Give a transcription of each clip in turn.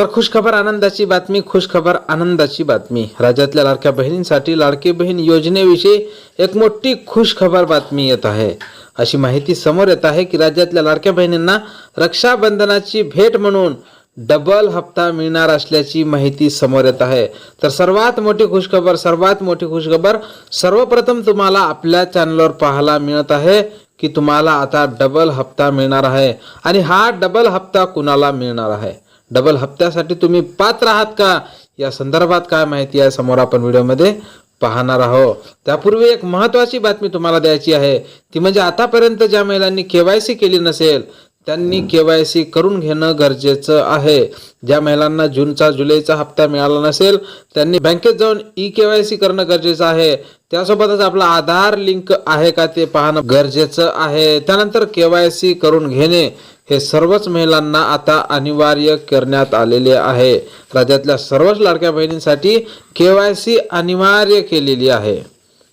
तर खुशखबर आनंदाची बातमी खुशखबर आनंदाची बातमी. राज्यातल्या लाडक्या बहिणींसाठी लाडकी बहीण योजनेविषयी एक मोठी खुशखबर बातमी येत आहे. अशी माहिती समोर येत आहे की राज्यातल्या लाडक्या बहिणींना रक्षाबंधनाची भेट म्हणून डबल हप्ता मिळणार असल्याची माहिती समोर येत आहे. तर सर्वात मोठी खुशखबर सर्वात मोठी खुशखबर सर्वप्रथम तुम्हाला आपल्या चॅनलवर पाहायला मिळत आहे की तुम्हाला आता डबल हप्ता मिळणार आहे. आणि हा डबल हप्ता कुणाला मिळणार आहे? डबल हप्त्यासाठी तुम्ही पात्र आहात का? या संदर्भात काय माहिती आहे समोर आपण व्हिडिओमध्ये पाहणार आहोत. त्यापूर्वी एक महत्त्वाची बातमी तुम्हाला द्यायची आहे. ती म्हणजे आतापर्यंत ज्या महिलांनी केवायसी केली नसेल त्यांनी केवायसी करून घेणं गरजेचं आहे. ज्या महिलांना जूनचा जुलैचा हप्ता मिळाला नसेल त्यांनी बँकेत जाऊन ई केवायसी करणं गरजेचं आहे. त्यासोबतच आपला आधार लिंक आहे का ते पाहणं गरजेचं आहे. त्यानंतर केवायसी करून घेणे हे सर्वच महिलांना आता अनिवार्य करण्यात आलेले आहे. राज्यातल्या सर्वच लाडक्या बहिणींसाठी केवायसी अनिवार्य केलेली आहे.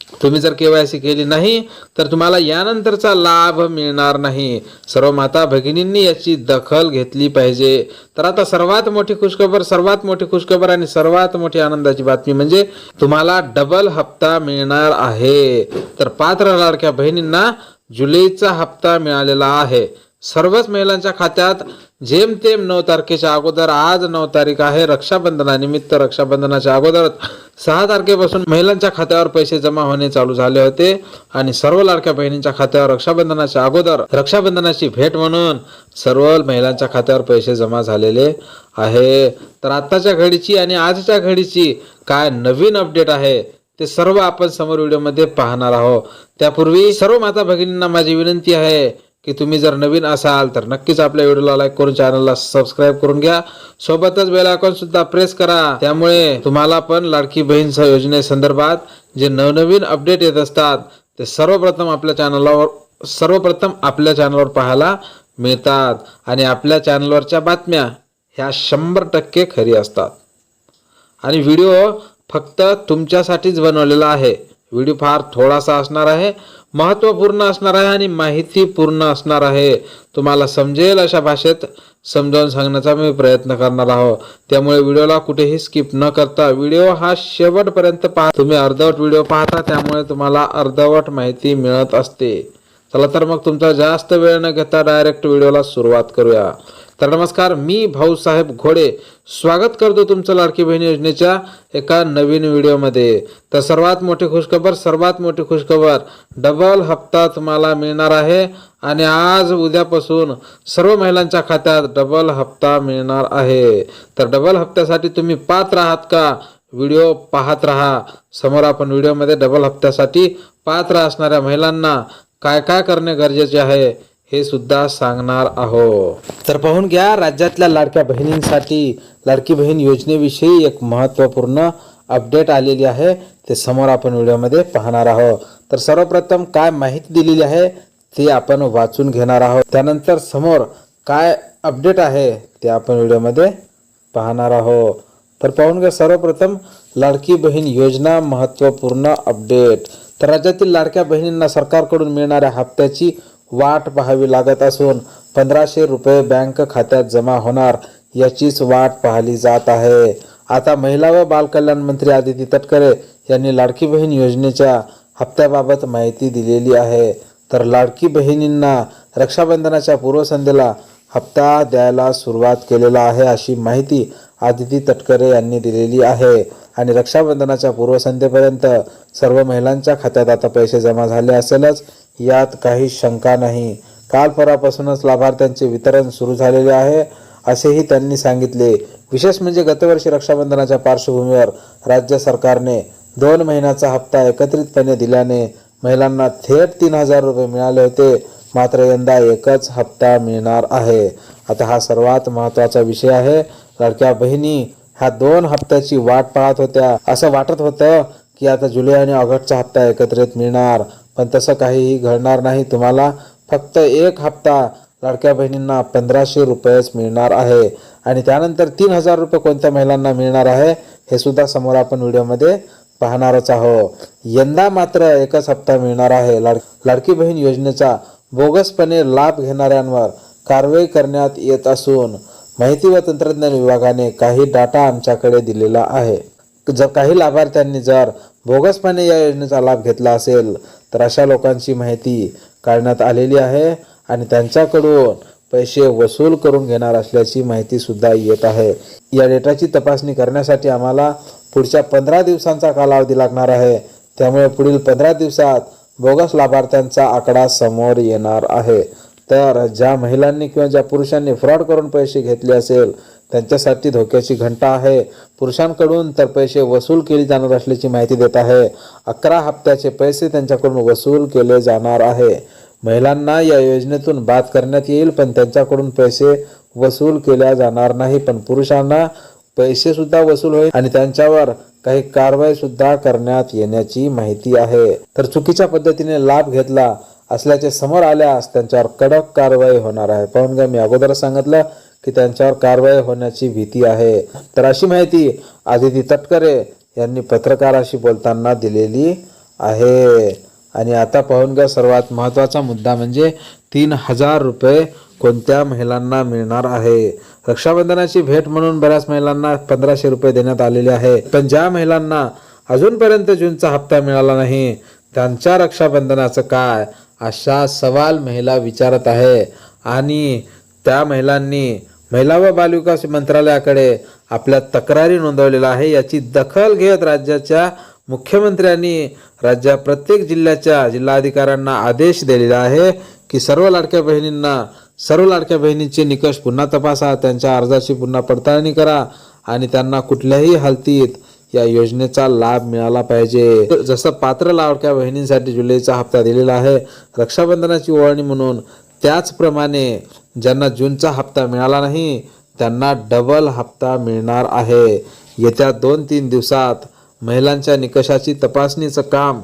तुम्ही जर केवायसी केली नाही तर तुम्हाला यानंतरचा लाभ मिळणार नाही. सर्व माता भगिनींनी याची दखल घेतली पाहिजे. तर आता सर्वात मोठी खुशखबर सर्वात मोठी खुशखबर आणि सर्वात मोठी आनंदाची बातमी म्हणजे तुम्हाला डबल हप्ता मिळणार आहे. तर पात्र लाडक्या बहिणींना जुलैचा हप्ता मिळालेला आहे. सर्वच महिलांच्या खात्यात जेमतेम नऊ तारखेच्या अगोदर आज नऊ तारीख आहे रक्षाबंधनानिमित्त रक्षाबंधनाच्या अगोदर. सहा तारखेपासून महिलांच्या खात्यावर पैसे जमा होणे चालू झाले होते आणि सर्व लाडक्या बहिणींच्या खात्यावर रक्षाबंधनाच्या अगोदर रक्षाबंधनाची भेट म्हणून सर्व महिलांच्या खात्यावर पैसे जमा झालेले आहे. तर आत्ताच्या घडीची आणि आजच्या घडीची काय नवीन अपडेट आहे ते सर्व आपण समोर व्हिडिओमध्ये पाहणार आहोत. त्यापूर्वी सर्व माता भगिनींना माझी विनंती आहे की तुम्ही जर नवीन असाल तर नक्कीच आपल्या व्हिडिओला लाईक करून चॅनलला सबस्क्राईब करून घ्या. सोबतच बेल आयकॉन सुद्धा प्रेस करा. त्यामुळे तुम्हाला पण लाडकी बहीण योजनेसंदर्भात जे नवनवीन अपडेट येत असतात ते सर्वप्रथम आपल्या चॅनलवर सर्वप्रथम आपल्या चॅनलवर पाहायला मिळतात. आणि आपल्या चॅनलवरच्या बातम्या ह्या शंभर टक्के खरी असतात. आणि व्हिडिओ फक्त तुमच्यासाठीच बनवलेला आहे. व्हिडिओ फार थोडासा असणार आहे. महत्त्वपूर्ण असणार आहे आणि माहितीपूर्ण असणार आहे. तुम्हाला समजेल अशा भाषेत समजावून सांगण्याचा मी प्रयत्न करणार आहोत त्यामुळे व्हिडिओला कुठेही स्किप न करता व्हिडिओ हा शेवटपर्यंत पाहा. तुम्ही अर्धवट व्हिडिओ पाहता त्यामुळे तुम्हाला अर्धवट माहिती मिळत असते. चला तर मग तुमचा जास्त वेळ न घेता डायरेक्ट व्हिडिओला सुरुवात करूया. तर नमस्कार मी भाऊसाहेब घोडे. स्वागत करतो तुमचं लाडकी बहीण योजनेच्या एका नवीन व्हिडिओमध्ये. तर सर्वात मोठी खुशखबर सर्वात मोठी खुशखबर डबल हप्ता तुम्हाला मिळणार आहे. आणि आज उद्यापासून सर्व महिलांच्या खात्यात डबल हप्ता मिळणार आहे. तर डबल हप्त्यासाठी तुम्ही पात्र आहात का? व्हिडिओ पाहत राहा. समोर आपण व्हिडिओमध्ये डबल हप्त्यासाठी पात्र असणाऱ्या महिलांना काय काय करणे गरजेचे आहे? हे सुद्धा सांगणार आहो तर पाहून घ्या राज्यातल्या लाडक्या बहिणींसाठी लाडकी बहीण योजनेविषयी एक महत्त्वपूर्ण अपडेट आलेली आहे. ते समोर आपण व्हिडिओमध्ये पाहणार आहोत. तर सर्वप्रथम काय माहिती दिलेली आहे ते आपण वाचून घेणार आहोत. त्यानंतर समोर काय अपडेट आहे ते आपण व्हिडिओमध्ये पाहणार आहोत. तर पाहून घ्या सर्वप्रथम लाडकी बहीण योजना महत्त्वपूर्ण अपडेट. तर राज्यातील लाडक्या बहिणींना सरकारकडून मिळणाऱ्या हप्त्याची वाट पाहावी लागत असून पंधराशे रुपये बँक खात्यात जमा होणार याचीच वाट पाहिली जात आहे. आता महिला व बालकल्याण मंत्री आदिती तटकरे यांनी लाडकी बहीण योजनेच्या हप्त्याबाबत माहिती दिलेली आहे. तर लाडकी बहिणींना रक्षाबंधनाच्या पूर्वसंध्येला हप्ता द्यायला सुरुवात केलेला आहे अशी माहिती आदिती तटकरे यांनी दिलेली आहे. आणि रक्षाबंधनाच्या पूर्वसंध्येपर्यंत सर्व महिलांच्या खात्यात आता पैसे जमा झाले असेलच यात काही शंका नाही. काल परवापासूनच लाभार्थ्यांचे वितरण सुरू झालेले आहे असेही त्यांनी सांगितले. विशेष म्हणजे गतवर्षी रक्षाबंधनाच्या पार्श्वभूमीवर राज्य सरकारने दोन महिन्याचा हप्ता एकत्रितपणे दिल्याने महिलांना थेट तीन हजार रुपये मिळाले होते. मात्र यंदा एकच हप्ता मिळणार आहे. आता हा सर्वात महत्त्वाचा विषय आहे. लाडक्या बहिणी ह्या दोन हप्त्याची वाट पाहत होत्या. असं वाटत होतं की आता जुलै आणि ऑगस्टचा हप्ता एकत्रित मिळणार. पण तसं काहीही घडणार नाही. तुम्हाला फक्त एक हप्ता लाडक्या बहिणींना पंधराशे रुपयेच मिळणार आहे. आणि त्यानंतर तीन हजार रुपये कोणत्या महिलांना मिळणार आहे हे सुद्धा समोर आपण व्हिडिओमध्ये पाहणारच आहोत. यंदा मात्र एकच हप्ता मिळणार आहे. लाड लाडकी बहीण योजनेचा बोगसपणे लाभ घेणाऱ्यांवर कारवाई करण्यात येत असून माहिती व तंत्रज्ञान विभागाने काही डाटा आमच्याकडे दिलेला आहे. जर काही लाभार्थ्यांनी जर बोगसपणे या योजनेचा लाभ घेतला असेल तर अशा लोकांची माहिती काढण्यात आलेली आहे आणि त्यांच्याकडून पैसे वसूल करून घेणार असल्याची माहिती सुद्धा येत आहे. या डेटाची तपासणी करण्यासाठी आम्हाला पुढच्या पंधरा दिवसांचा कालावधी लागणार आहे. त्यामुळे पुढील पंधरा दिवसात बोगस लाभार्थ्यांचा आकडा समोर येणार आहे. तर ज्या महिलांनी किंवा ज्या पुरुषांनी फ्रॉड करून पैसे घेतले असेल त्यांच्यासाठी धोक्याची घंटा आहे. पुरुषांकडून तर पैसे वसूल केली जाणार असल्याची माहिती देत आहे. अकरा हप्त्याचे पैसे त्यांच्याकडून वसूल केले जाणार आहे. महिलांना या योजनेतून बाद करण्यात येईल पण त्यांच्याकडून पैसे वसूल केल्या जाणार नाही. पण पुरुषांना पैसे सुद्धा वसूल होईल आणि त्यांच्यावर काही कारवाई सुद्धा करण्यात येण्याची माहिती आहे. तर चुकीच्या पद्धतीने लाभ घेतला असल्याचे समोर आल्यास त्यांच्यावर कडक कारवाई होणार आहे. पाहून मी अगोदर सांगितलं की त्यांच्यावर कारवाई होण्याची भीती आहे. तर अशी माहिती आदिती तटकरे यांनी पत्रकाराशी बोलताना दिलेली आहे. आणि आता पाहून घ्या सर्वात महत्त्वाचा मुद्दा म्हणजे तीन हजार रुपये कोणत्या महिलांना मिळणार आहे. रक्षाबंधनाची भेट म्हणून बऱ्याच महिलांना पंधराशे रुपये देण्यात आलेले आहे. पण ज्या महिलांना अजूनपर्यंत जूनचा हप्ता मिळाला नाही त्यांच्या रक्षाबंधनाचं काय? अशा सवाल महिला विचारत आहे. आणि त्या महिलांनी महिला व बालविकास मंत्रालयाकडे आपल्या तक्रारी नोंदवलेल्या आहे याची दखल घेत राज्याच्या मुख्यमंत्र्यांनी राज्या प्रत्येक जिल्ह्याच्या जिल्हाधिकाऱ्यांना आदेश दिलेला आहे की सर्व लाडक्या बहिणींना सर्व लाडक्या बहिणींचे निकष पुन्हा तपासा त्यांच्या अर्जाची पुन्हा पडताळणी करा आणि त्यांना कुठल्याही हालतीत या योजनेचा लाभ मिळाला पाहिजे. जसं पात्र लाडक्या बहिणींसाठी जुलैचा हप्ता दिलेला आहे रक्षाबंधनाची ओळणी म्हणून त्याचप्रमाणे ज्यांना जूनचा हप्ता मिळाला नाही त्यांना डबल हप्ता मिळणार आहे. येत्या दोन तीन दिवसात महिलांच्या निकषाची तपासणीचं काम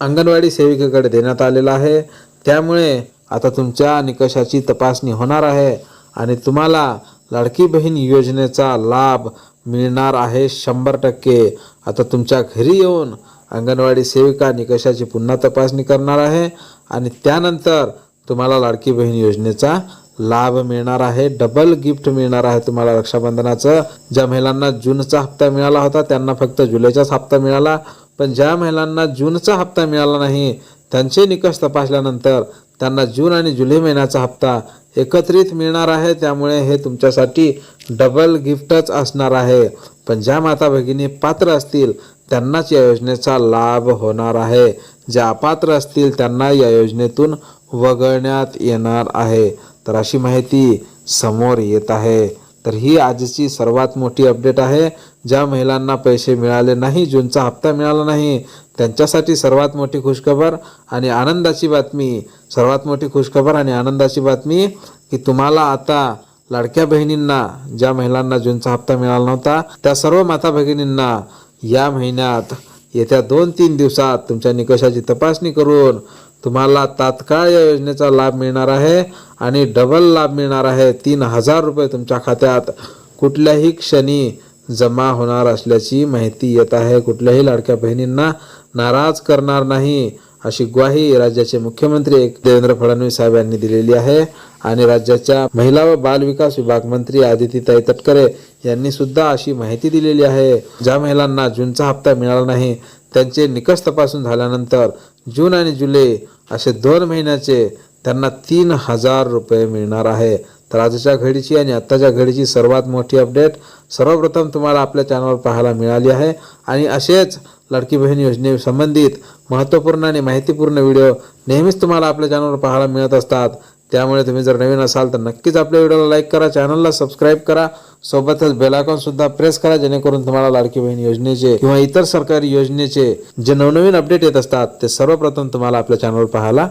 अंगणवाडी सेविकेकडे देण्यात आलेलं आहे. त्यामुळे आता तुमच्या निकषाची तपासणी होणार आहे आणि तुम्हाला लाडकी बहीण योजनेचा लाभ मिळणार आहे शंभर टक्के. आता तुमच्या घरी येऊन अंगणवाडी सेविका निकषाची पुन्हा तपासणी करणार आहे आणि त्यानंतर तुम्हाला लाडकी बहीण योजनेचा लाभ मिळणार आहे. डबल गिफ्ट मिळणार आहे तुम्हाला रक्षाबंधनाचं. ज्या महिलांना जूनचा हप्ता मिळाला होता त्यांना फक्त जुलैचाच हप्ता मिळाला. पण ज्या महिलांना जूनचा हप्ता मिळाला नाही त्यांचे निकष तपासल्यानंतर त्यांना जून आणि जुलै महिन्याचा हप्ता एकत्रित मिळणार आहे. त्यामुळे हे तुमच्यासाठी डबल गिफ्टच असणार आहे. पण ज्या माता भगिनी पात्र असतील त्यांनाच या योजनेचा लाभ होणार आहे. ज्या अपात्र असतील त्यांना या योजनेतून वगळण्यात येणार आहे. तर अशी माहिती समोर येत आहे. तर ही आजची सर्वात मोठी अपडेट आहे. ज्या महिलांना पैसे मिळाले नाही जूनचा हप्ता मिळाला नाही त्यांच्यासाठी सर्वात मोठी खुशखबर आणि आनंदाची बातमी सर्वात मोठी खुशखबर आणि आनंदाची बातमी की तुम्हाला आता लाडक्या बहिणींना ज्या महिलांना जूनचा हप्ता मिळाला नव्हता त्या सर्व माता भगिनींना या महिन्यात येत्या दोन तीन दिवसात तुमच्या निकषाची तपासणी करून तुम्हाला तात्काळ या योजनेचा लाभ मिळणार आहे आणि डबल लाभ मिळणार आहे. तीन हजार रुपये तुमच्या खात्यात. कुठल्याही क्षणी जमा होणार असल्याची माहिती येत आहे. कुठल्याही लाडक्या बहिणींना नाराज करणार नाही. अशी ग्वाही राज्याचे मुख्यमंत्री एक देवेंद्र फडणवीस साहेब यांनी दिलेली आहे. आणि राज्याच्या महिला व बाल विकास विभाग मंत्री आदितीताई तटकरे यांनी सुद्धा अशी माहिती दिलेली आहे. ज्या महिलांना जूनचा हप्ता मिळाला नाही त्यांचे निकष तपासून झाल्यानंतर जून आणि जुलै असे दोन महिन्याचे त्यांना तीन हजार रुपये मिळणार आहे. तर आजच्या घडीची आणि आत्ताच्या घडीची सर्वात मोठी अपडेट सर्वप्रथम तुम्हाला आपल्या चॅनलवर पाहायला मिळाली आहे. आणि असेच लाडकी बहीण योजनेसंबंधित महत्त्वपूर्ण आणि माहितीपूर्ण व्हिडिओ नेहमीच तुम्हाला आपल्या चॅनलवर पाहायला मिळत असतात. त्यामुळे तुम्ही जर नवीन असाल तर नक्कीच आपल्या व्हिडिओला लाईक करा चॅनलला सबस्क्राईब करा. सोबतच बेल सुद्धा प्रेस करा जेणेकरून तुम्हाला लाडकी बहीण योजनेचे किंवा इतर सरकारी योजनेचे जे नवनवीन अपडेट येत असतात ते सर्वप्रथम तुम्हाला आपल्या चॅनलवर पाहायला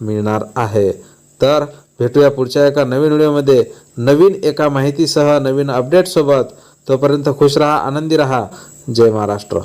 मिळणार आहे. तर भेटूया पुढच्या एका नवीन व्हिडिओमध्ये. नवीन एका माहितीसह नवीन अपडेटसोबत तोपर्यंत खुश रहा आनंदी रहा. जय महाराष्ट्र.